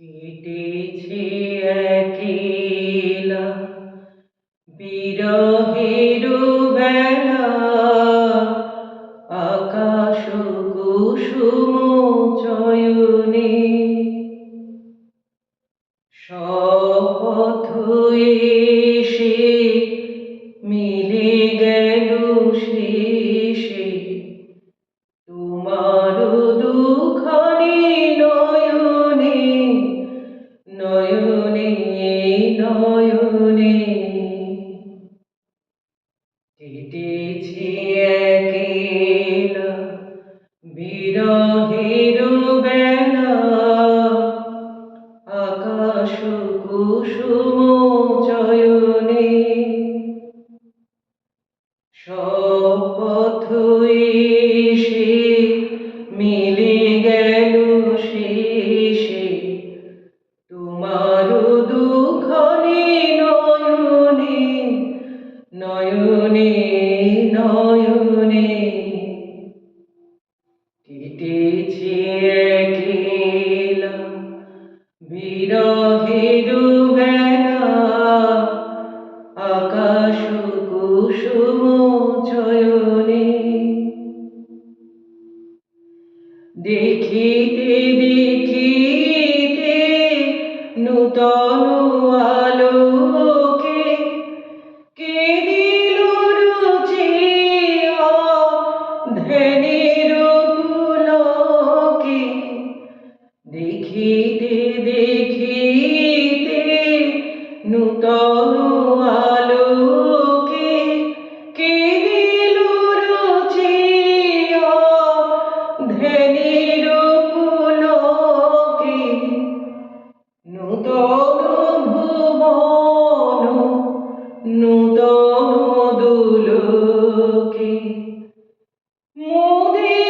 কেটেছে একেলা বিরহের বেলা আকাশ কুসুম চয়নে। শপথ কেটেছে একেলা বিরহের বেলা। আকাশ কুসুম নয়নে নয়নে। কেটেছে একেলা বিরহের বেলা আকাশ কুসুম চয়নে। দেখিতে দেখিতে নূতন আলোকে Moody.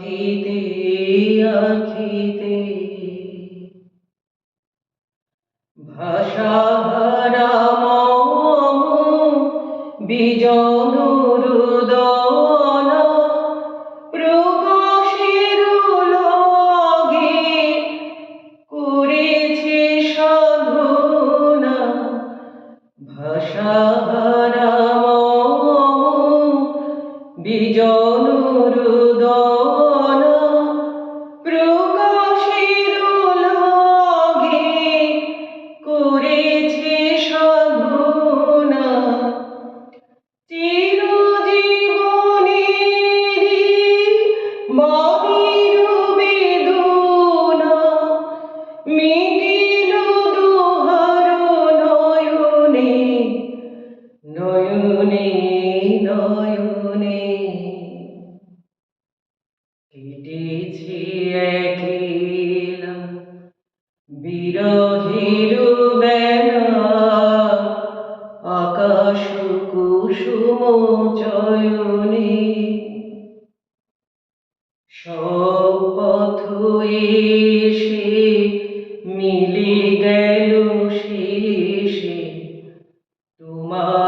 আখিতে আখিতে ভাষা হারা মম বিজন করেছে ভাষা হারা মম বিজন নয়নে নয়নে। কেটেছি একলা বিরহির বেলা। আকাশ কুসুম চয়নে। সব পথ এসে মিলে গেল শেষে। তোমার